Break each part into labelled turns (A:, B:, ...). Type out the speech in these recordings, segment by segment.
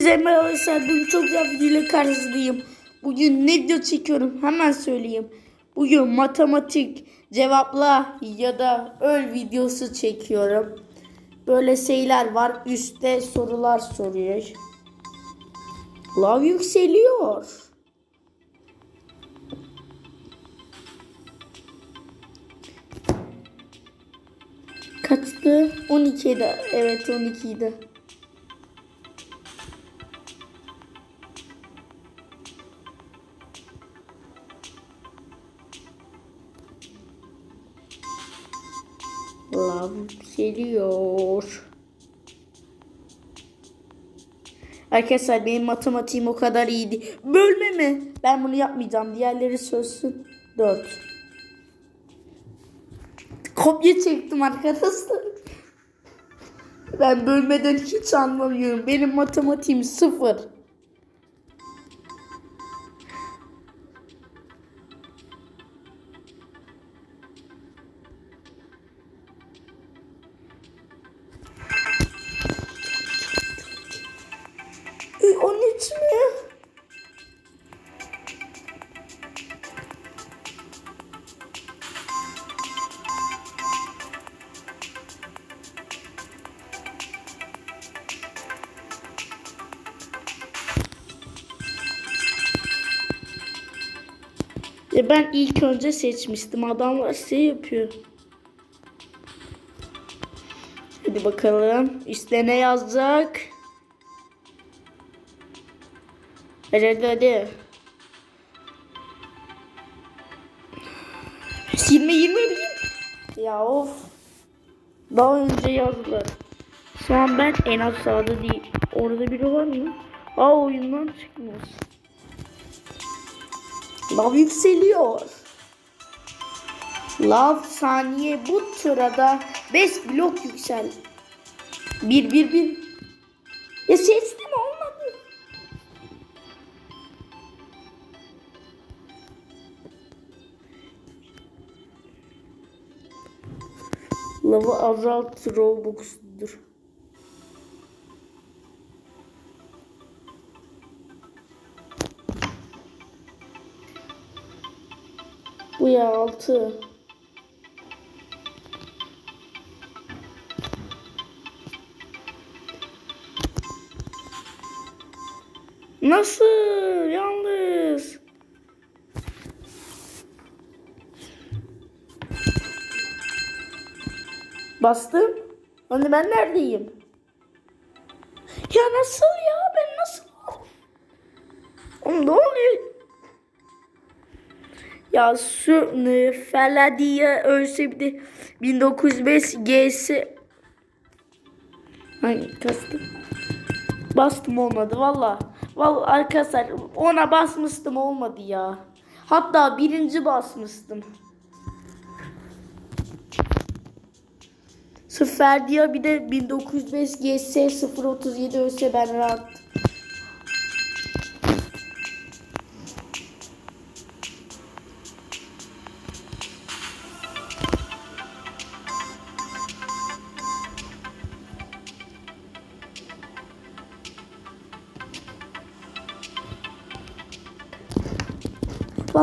A: Merhaba arkadaşlar. Bugün çok güzel videoyla karşınızdayım. Bugün ne video çekiyorum hemen söyleyeyim. Bugün matematik cevapla ya da öl videosu çekiyorum. Böyle şeyler var. Üstte sorular soruyor. Lav yükseliyor. Kaçtı? 12'de. Evet 12'de. Lav yükseliyor. Arkadaşlar benim matematiğim o kadar iyiydi. Bölme mi? Ben bunu yapmayacağım. Diğerleri sözsün. 4. Kopya çektim arkadaşlar. Ben bölmeden hiç anlamıyorum. Benim matematiğim sıfır. E ben ilk önce seçmiştim. Adamlar şey yapıyor. Hadi bakalım. Üstte ne yazacak? Hadi hadi hadi. 20 20 bin. Ya of. Daha önce yazdılar. Şu an ben en aşağıda değil. Orada biri var mı? Aa oyundan çıkmış. Lav yükseliyor. Lav saniye bu sırada 5 blok yüksel. 1 1 1. Ya seçtim olmadı. Lavı azalt Roblox'dur. Bu ya altı. Nasıl? Yalnız. Bastım. Hani ben neredeyim? Ya nasıl Ya e, Feladiye de 1905 G'si Hangi kastım? Bastım olmadı valla. Valla arkadaşlar ona basmıştım olmadı ya. Hatta birinci basmıştım. Sıfır diye bir de 1905 GS 037 ölse ben rahat.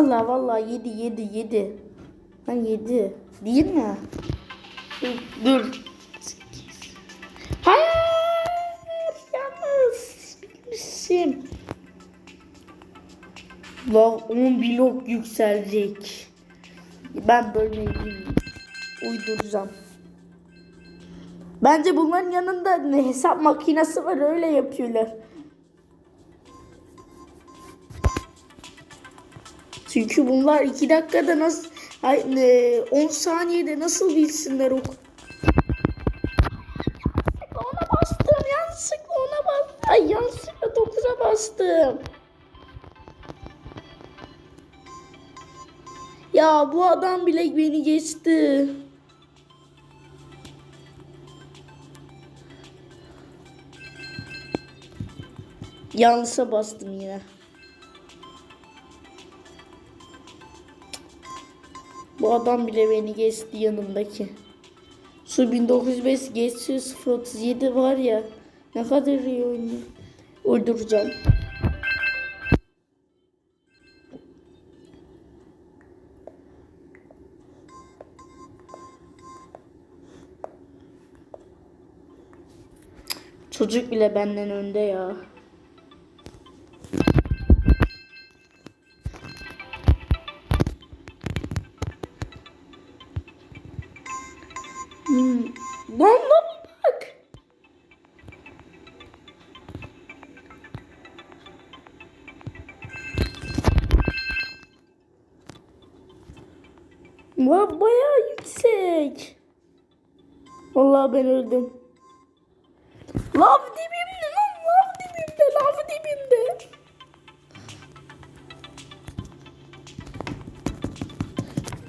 A: Vallahi vallahi yedi yedi yedi. Lan yedi. Değil mi? Dur. Hayır. Yalnız. Bilmişim. Vav 10 blok yükselecek. Ben bölmeyi. Uyduracağım. Bence bunların yanında ne hesap makinesi var öyle yapıyorlar. Çünkü bunlar 2 dakikada nasıl ay, ne, 10 saniyede nasıl bilsinler ok. Ona bastım yanlışlıkla ona bastım. Ay yanlışlıkla 9'a bastım. Ya bu adam bile beni geçti. Yanlışa bastım yine. Bu adam bile beni geçti yanımdaki. Şu 1905 geçiyor 037 var ya. Ne kadar iyi oynuyor. uyduracağım. Çocuk bile benden önde ya. Öldüm. Lav dibimde lan lav dibimde lav dibimde.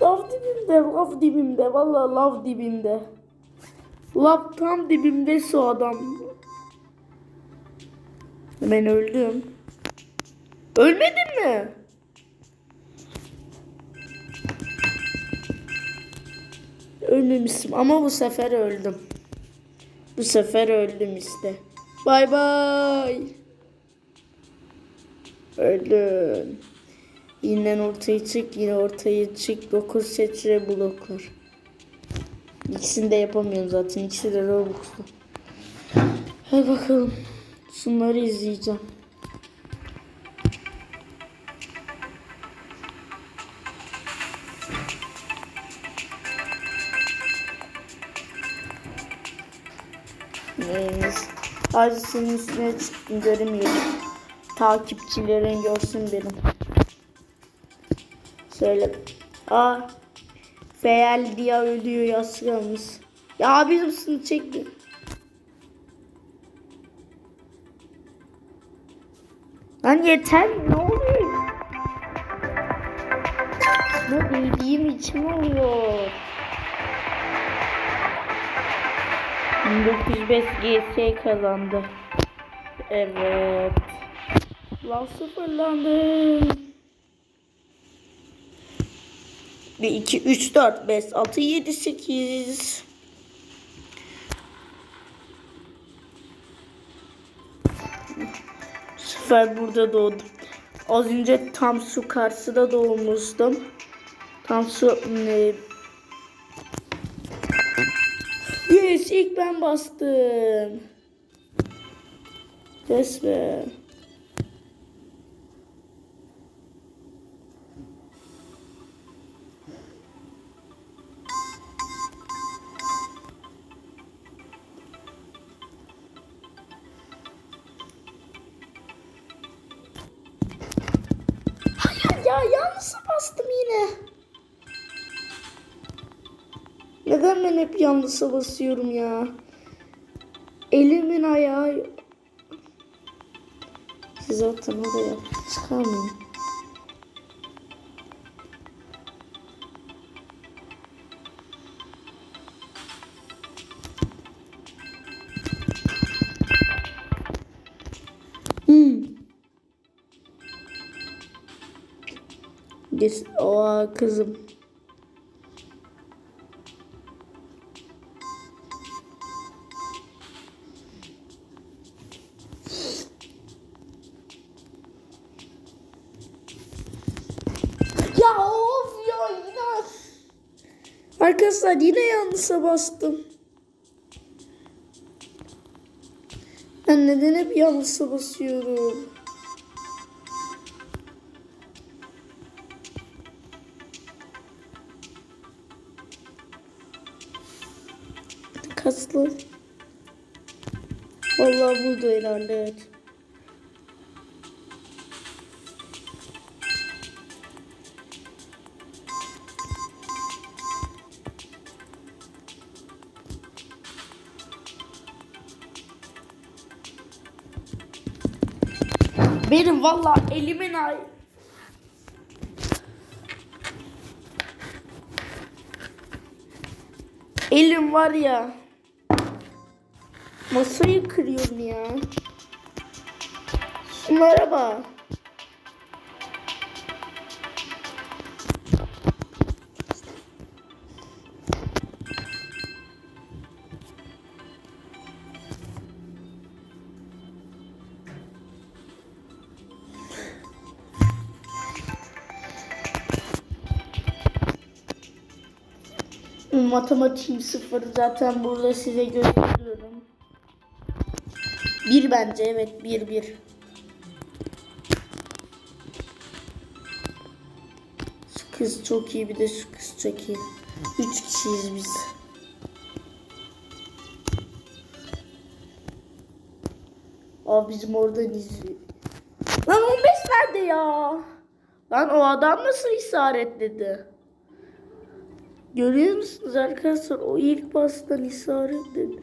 A: Lav dibimde lav dibimde vallahi lav dibimde. Lav tam dibimde su adam. Ben öldüm. Ölmedin mi? Ölmemişim ama bu sefer öldüm. Bu sefer öldüm işte. Bay bay. Öldüm. Yine ortaya çık, yine ortaya çık. 9 seçre bloklar. İkisini de yapamıyorum zaten. İkisi de Robux'lu. Hadi bakalım. Şunları izleyeceğim. Senin üstüne çıktım göremiyorum. Takipçilerin görsün benim. Söyle. Aa. Feyal diye ölüyor yazgımız. Ya bizim sını çekti. Lan yeter ne oluyor? Ne dediğim için oluyor. 1905 GS kazandı. Evet. Lan sıfırlandı. 1, 2, 3, 4, 5, 6, 7, 8. Bu sefer burada doğdum. Az önce tam su karşısında doğmuştum. Tam su Yes ilk ben bastım. Yes be. Hep yanlısa basıyorum ya? Elimin ayağı... Zaten oraya çıkarmayın. Hmm. Yes. Oha kızım. Arkadaşlar yine yanlışa bastım. Ben neden hep yanlışa basıyorum? Kaslı. Vallahi buldu herhalde evet. Valla elimin ay. Elim var ya. Masayı kırıyorum ya. Şunlara bak. Matematiğim sıfır zaten burada size gösteriyorum. Bir bence evet bir bir. Şu kız çok iyi bir de şu kız çok iyi. Üç kişiyiz biz. Aa bizim oradan izliyor. Lan 15 nerede ya? Lan o adam nasıl işaretledi? Görüyor musunuz arkadaşlar? O ilk bastan işaretledi.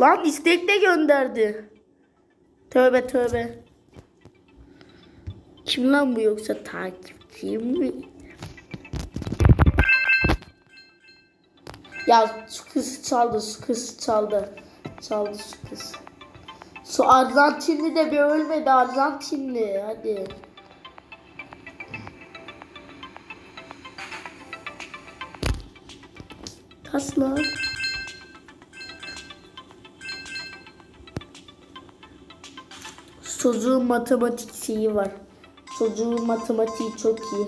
A: Lan istek de gönderdi. Tövbe tövbe. Kim lan bu yoksa takipçim mi? Ya şu kız çaldı, şu kız çaldı. Çaldı şu kız. Şu Arjantinli de bir ölmedi Arjantinli. Hadi. Kasla. Çocuğun matematik şeyi var. Çocuğun matematiği çok iyi.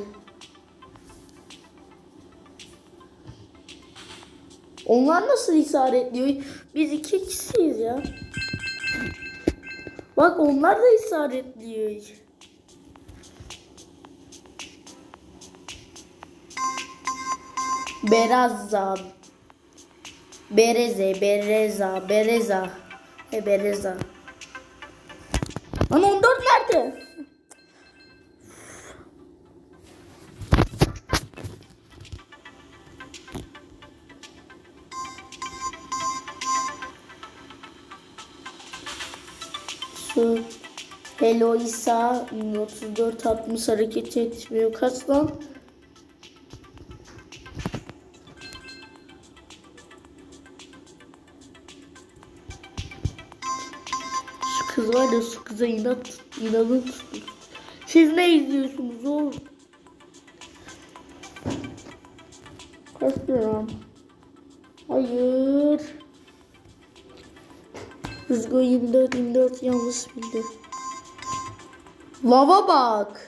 A: Onlar nasıl işaretliyor? Biz iki kişiyiz ya. Bak onlar da işaretliyor. Berazza. Bereze, Bereza, Bereza. E Bereza. Lan 14 nerede? Şu Eloisa 34 60 hareket etmiyor. Kaç lan? Kız var ya şu kıza inat, inanın. Siz ne izliyorsunuz oğlum? Gram? Hayır. Rüzgar 24 24 yanlış bildi. Lava bak.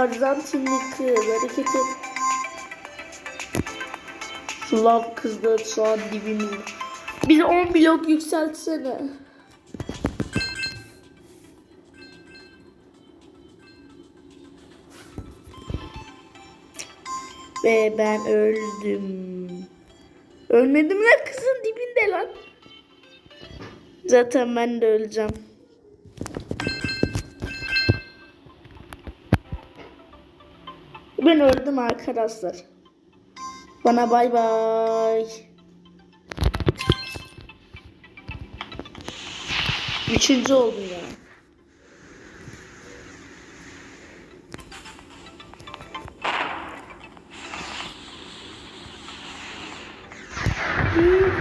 A: Arjantinli kız hareket et. Şu lav kız da şu an dibimizde. Bizi 10 blok yükseltsene. Ve ben öldüm. Ölmedim lan kızın dibinde lan. Zaten ben de öleceğim. Ben öldüm arkadaşlar. Bana bay bay. Üçüncü oldum ya.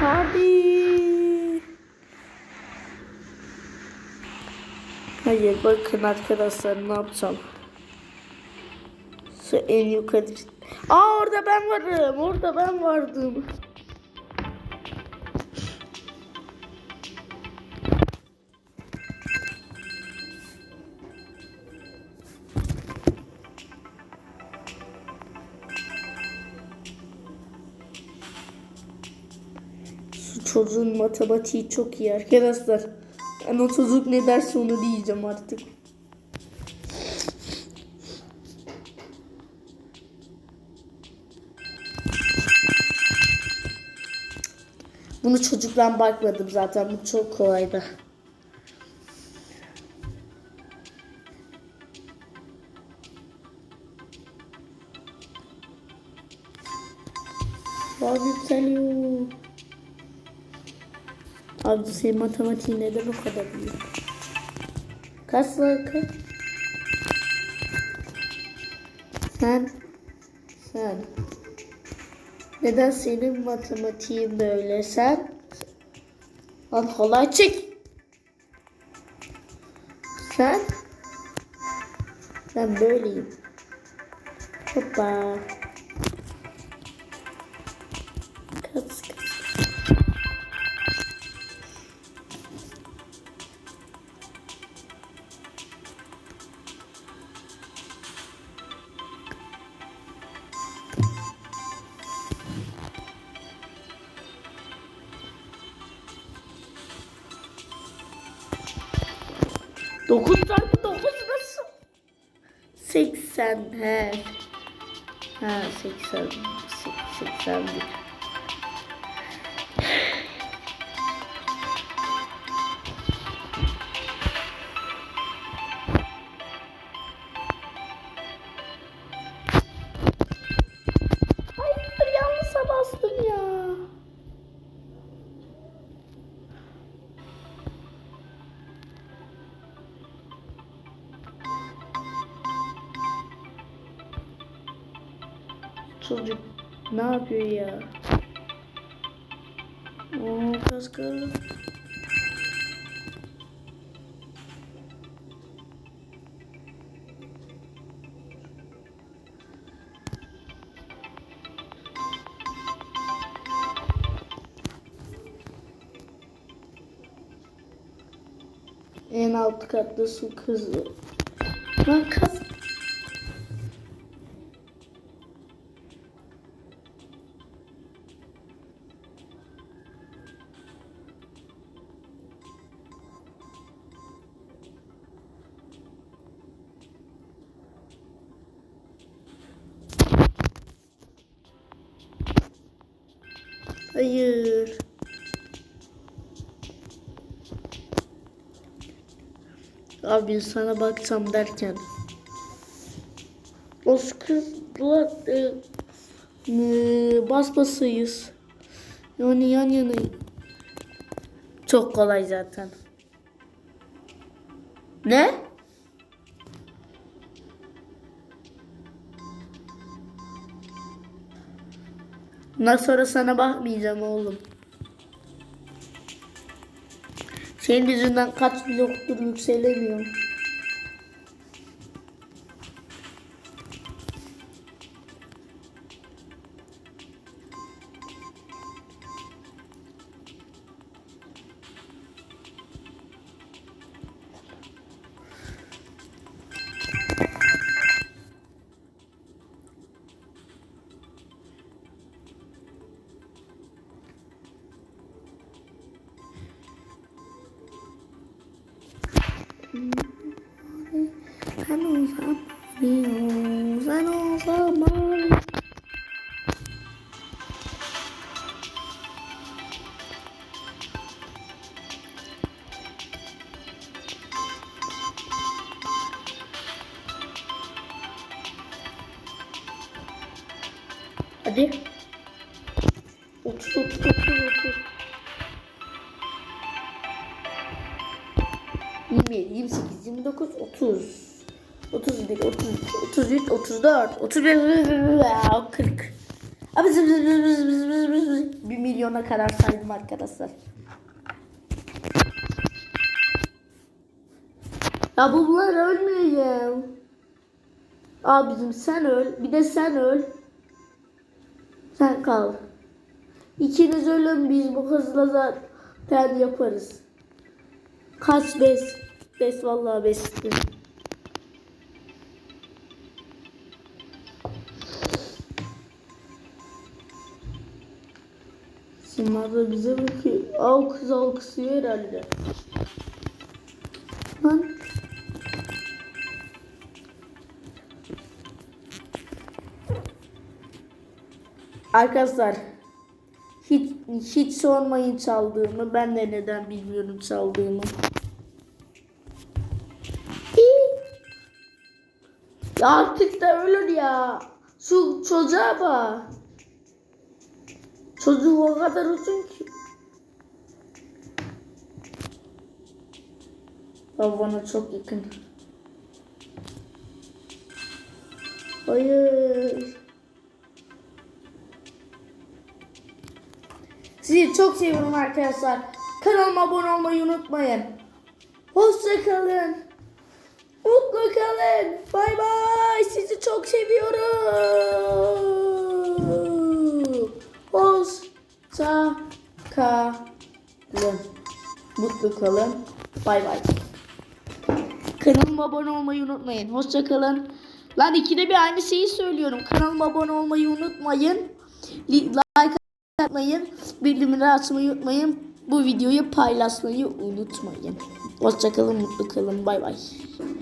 A: Hadi. Hayır bakın arkadaşlar ne yapacağım. Şu en yukarı. Aa orada ben varım. Orada ben vardım. Çocuğun matematiği çok iyi arkadaşlar. Ben o çocuk ne derse onu diyeceğim artık. Bunu çocuktan bakmadım zaten. Bu çok kolaydı. Abi yükseliyor. Abi senin matematiğin neden o kadar büyük? Kaç var? Sen sen neden senin matematiğin böyle sen? Lan halay çek. Sen ben böyleyim. Hoppa. 9 çarpı 9 nasıl? 80 he. Ha 80 80 Çocuk ne yapıyor ya? Oo kaskı. En alt katta su kızı. Lan kaz. Hayır. Abi sana baksam derken. O kızla e, e, bas basayız. Yani yan yana. Çok kolay zaten. Bundan sonra sana bakmayacağım oğlum. Senin yüzünden kaç bloktur yükselemiyorum. Sen olsan sen 34, 35, 40. Abi zım zım zım zım zım zım zım. Bir milyona kadar saydım arkadaşlar. Ya bunlar ölmeyeyim. Abicim sen öl. Bir de sen öl. Sen kal. İkiniz ölün biz bu hızla zaten yaparız. Kaç bes? Bes vallahi bestim. Simar da bize bakıyor. Al kız alkışlıyor herhalde. Lan. Arkadaşlar hiç, hiç sormayın çaldığımı. Ben de neden bilmiyorum çaldığımı. Ya artık da ölür ya. Şu çocuğa bak. Çocuk o kadar uzun ki. Ya bana çok yakın. Hayır. Sizi çok seviyorum arkadaşlar. Kanalıma abone olmayı unutmayın. Hoşça kalın. Mutlu kalın. Bay bay. Sizi çok seviyorum. Hoşça kalın. Mutlu kalın. Bay bay. Kanalıma abone olmayı unutmayın. Hoşça kalın. Lan ikide bir aynı şeyi söylüyorum. Kanalıma abone olmayı unutmayın. Li- Like atmayın. Bildirimleri açmayı unutmayın. Bu videoyu paylaşmayı unutmayın. Hoşçakalın, mutlu kalın. Bay bay.